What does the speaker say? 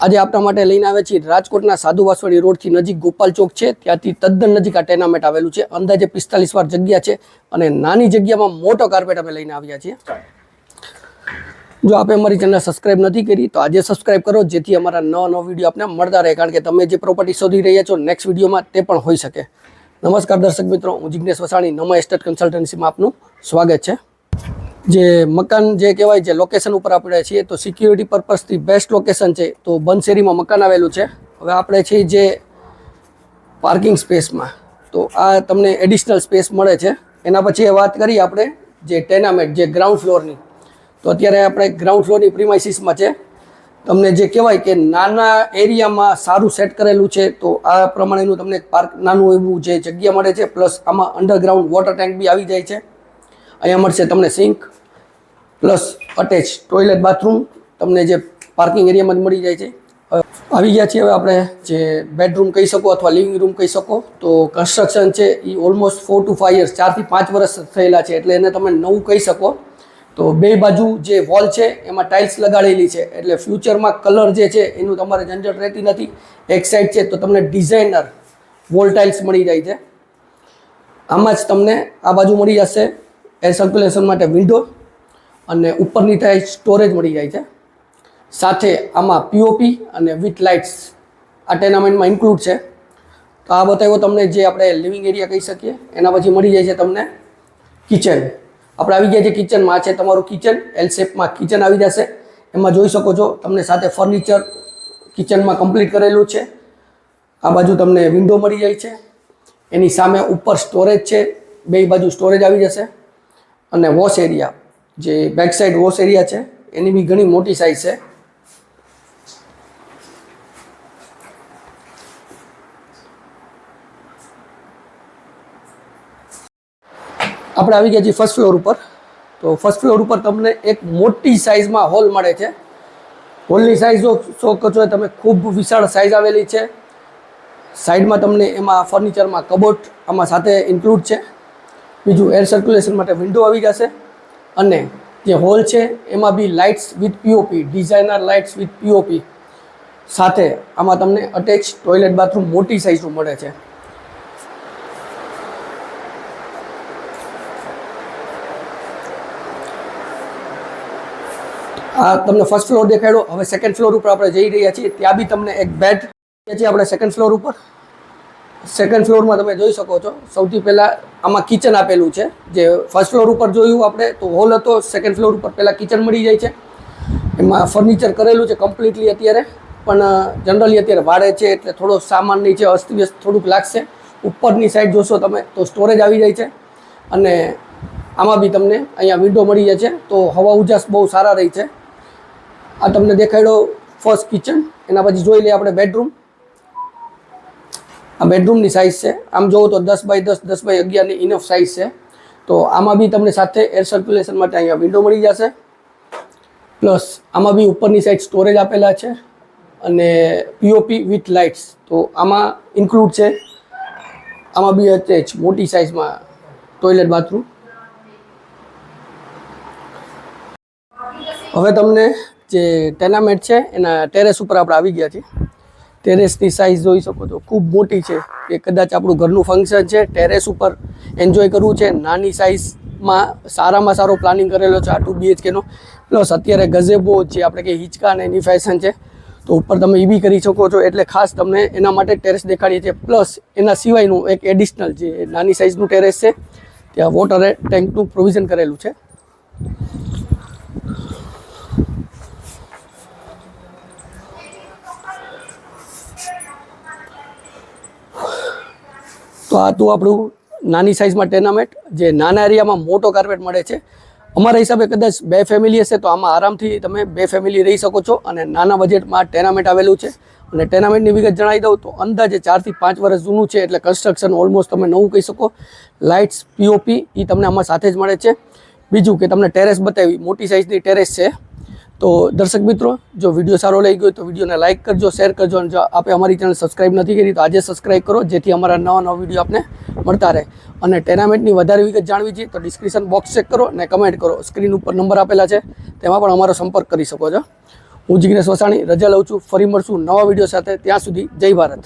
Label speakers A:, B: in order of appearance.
A: આજે આપણા માટે લઈને આવે છે રાજકોટના સાધુ વાસવાડી રોડથી નજીક ગોપાલ ચોક છે. ત્યાંથી તદ્દન નજીક આ ટેનામેન્ટ આવેલું છે. અંદાજે પિસ્તાલીસ વાર જગ્યા છે અને નાની જગ્યામાં મોટો કાર્પેટ અમે લઈને આવ્યા છીએ. જો આપે અમારી ચેનલ સબસ્ક્રાઇબ નથી કરી, તો આજે સબસ્ક્રાઇબ કરો, જેથી અમારા નવા નવા વીડિયો આપને મળતા રહે. કારણ કે તમે જે પ્રોપર્ટી શોધી રહ્યા છો નેક્સ્ટ વિડીયોમાં તે પણ હોઈ શકે. નમસ્કાર દર્શક મિત્રો, હું જિજ્ઞેશ વસાણી, નમા એસ્ટેટ કન્સલ્ટન્સીમાં આપનું સ્વાગત છે. જે મકાન જે કહેવાય છે લોકેશન ઉપર આપણે છીએ, તો સિક્યુરિટી પર્પઝથી બેસ્ટ લોકેશન છે, તો બંધ શેરીમાં મકાન આવેલું છે. હવે આપણે છીએ જે પાર્કિંગ સ્પેસમાં તો આ તમને એડિશનલ સ્પેસ મળે છે. એના પછી વાત કરીએ આપણે જે ટેનામેટ જે ગ્રાઉન્ડ ફ્લોરની તો અત્યારે આપણે ગ્રાઉન્ડ ફ્લોરની પ્રિમાઇસીસમાં છે. તમને જે કહેવાય કે નાના એરિયામાં સારું સેટ કરેલું છે, તો આ પ્રમાણેનું તમને પાર્ક નાનું એવું જે જગ્યા મળે છે પ્લસ આમાં અંડરગ્રાઉન્ડ વોટર ટેન્ક બી આવી જાય છે. અહીંયા મળશે તમને sink, plus attach toilet bathroom તમને જે પાર્કિંગ એરિયામાં જ મળી જાય છે. આવી ગયા છીએ હવે આપણે જે બેડરૂમ કહી શકો અથવા લિવિંગ રૂમ કહી શકો. તો કન્સ્ટ્રક્શન છે એ almost four to five years ચારથી પાંચ વર્ષ થયેલા છે એટલે એને તમે નવું કહી શકો. તો બે બાજુ જે વોલ છે એમાં ટાઇલ્સ લગાડેલી છે. એટલે ફ્યુચરમાં કલર જે છે એનું તમારે ઝંઝટ રહેતી નથી. એક સાઈડ છે તો તમને ડિઝાઇનર વોલ ટાઇલ્સ મળી જાય છે. આમાં જ તમને આ બાજુ મળી જશે. એર સર્ક્યુલેશન માટે વિન્ડો અને ઉપરની થાય સ્ટોરેજ મળી જાય છે. સાથે આમાં પીઓપી અને વિથ લાઇટ્સ આ ટેનામેન્ટમાં ઇન્ક્લુડ છે. તો આ બતાવ્યો તમને જે આપણે લિવિંગ એરિયા કહી શકીએ. એના પછી મળી જાય છે તમને કિચન આપણે આવી ગયા છે કિચનમાં આ છે તમારું કિચન એલ શેપમાં કિચન આવી જશે. એમાં જોઈ શકો છો તમને સાથે ફર્નિચર કિચનમાં કમ્પ્લીટ કરેલું છે. આ બાજુ તમને વિન્ડો મળી જાય છે. એની સામે ઉપર સ્ટોરેજ છે. બે બાજુ સ્ટોરેજ આવી જશે. અને વોશ એરિયા. જે બેક સાઈડ વોશ એરિયા છે, એની બી ઘણી મોટી સાઇઝ છે. આપણે આવી ગયા છીએ ફર્સ્ટ ફ્લોર ઉપર. તો ફર્સ્ટ ફ્લોર ઉપર તમને એક મોટી સાઇઝમાં હોલ મળે છે. હોલની સાઇઝ જો શોખ છો તમે ખૂબ વિશાળ સાઇઝ આવેલી છે. સાઈડમાં તમને એમાં ફર્નિચરમાં કબોટ આમાં સાથે ઇન્ક્લુડ છે. બીજું એર સર્ક્યુલેશન માટે વિન્ડો આવી જશે. અને જે હોલ છે, એમાં બી lights with POP designer lights with POP સાથે આમાં તમને અટેચ ટોયલેટ બાથરૂમ મોટી સાઇઝનું મળે છે. આ તમને ફર્સ્ટ ફ્લોર દેખાડ્યો. હવે સેકન્ડ ફ્લોર ઉપર આપણે જઈ રહ્યા છીએ. ત્યાં બી તમને એક બેડ છે, આપણે સેકન્ડ ફ્લોર ઉપર. સેકન્ડ ફ્લોરમાં તમે જોઈ શકો છો. સૌથી પહેલાં આમાં કિચન આપેલું છે. જે ફર્સ્ટ ફ્લોર ઉપર જોયું આપણે, તો હોલ હતો સેકન્ડ ફ્લોર ઉપર પહેલાં કિચન મળી જાય છે. એમાં ફર્નિચર કરેલું છે કમ્પ્લીટલી અત્યારે. પણ જનરલી અત્યારે ભાડે છે, એટલે થોડો સામાન નીચે અસ્તવ્યસ્ત થોડુંક લાગશે. ઉપરની સાઈડ જોશો તમે, તો સ્ટોરેજ આવી જાય છે. અને આમાં બી તમને અહીંયા વિન્ડો મળી જાય છે. તો હવા ઉજાસ બહુ સારા રહી છે. આ તમને દેખાડ્યો ફર્સ્ટ કિચન એના પછી જોઈ લઈએ આપણે બેડરૂમ આ બેડરૂમની સાઇઝ છે. આમ જોવો તો દસ બાય દસ દસ બાય અગિયારની ઇનફ સાઇઝ છે. તો આમાં બી તમને સાથે એર સર્ક્યુલેશન માટે અહીંયા વિન્ડો મળી જશે. પ્લસ આમાં બી ઉપરની સાઈડ સ્ટોરેજ આપેલા છે અને પીઓપી વિથ લાઇટ્સ તો આમાં ઇન્ક્લુડ છે. આમાં બી અટેચ મોટી સાઇઝમાં ટોયલેટ બાથરૂમ હવે તમને જે ટેનામેન્ટ છે એના ટેરેસ ઉપર આપણે આવી ગયા છીએ. ટેરેસની સાઇઝ જોઈ શકો છો. ખૂબ મોટી છે. એ કદાચ આપણું ઘરનું ફંક્શન છે. ટેરેસ ઉપર એન્જોય કરવું છે. નાની સાઇઝમાં સારામાં સારો પ્લાનિંગ કરેલો છે આ ટુ બીએચકેનો પ્લસ અત્યારે ગઝેબો જે આપણે કે હિંચકા અને એની ફેશન છે. તો ઉપર તમે એ બી કરી શકો છો. એટલે ખાસ તમને એના માટે ટેરેસ દેખાડીએ છીએ. પ્લસ એના સિવાયનું એક એડિશનલ જે નાની સાઇઝનું ટેરેસ છે, ત્યાં વોટર ટેન્કનું પ્રોવિઝન કરેલું છે. તો આ તો આપણું નાની સાઇઝમાં ટેનામેન્ટ જે નાના એરિયામાં મોટો કાર્પેટ મળે છે. અમારા હિસાબે કદાચ બે ફેમિલી હશે, તો આમાં આરામથી તમે બે ફેમિલી રહી શકો છો અને નાના બજેટમાં ટેનામેન્ટ આવેલું છે. અને ટેનામેન્ટની વિગત જણાવી દઉં તો અંદાજે ચારથી પાંચ વર્ષ જૂનું છે, એટલે કન્સ્ટ્રક્શન ઓલમોસ્ટ તમે નવું કહી શકો. લાઇટ્સ પીઓપી એ તમને આમાં સાથે જ મળે છે. બીજું કે તમને ટેરેસ બતાવી, મોટી સાઇઝની ટેરેસ છે. તો દર્શક મિત્રો, જો વીડિયો સારો લઈ ગયો તો વિડીયોને લાઇક કરજો શેર કરજો અને જો આપે અમારી ચેનલ સબસ્ક્રાઇબ નથી કરી તો આજે સબસ્ક્રાઈબ કરો, જેથી અમારા નવા નવા વીડિયો આપને મળતા રહે. અને ટેનામેન્ટની વધારે વિગત જાણવી છે તો ડિસ્ક્રિપ્શન બોક્સ ચેક કરો અને કમેન્ટ કરો. સ્ક્રીન ઉપર નંબર આપેલા છે, તેમાં પણ અમારો સંપર્ક કરી શકો છો. હું જિગ્નેશ વસાણી, રજા લઉં છું. ફરી મળશું નવા વીડિયો સાથે. ત્યાં સુધી જય ભારત.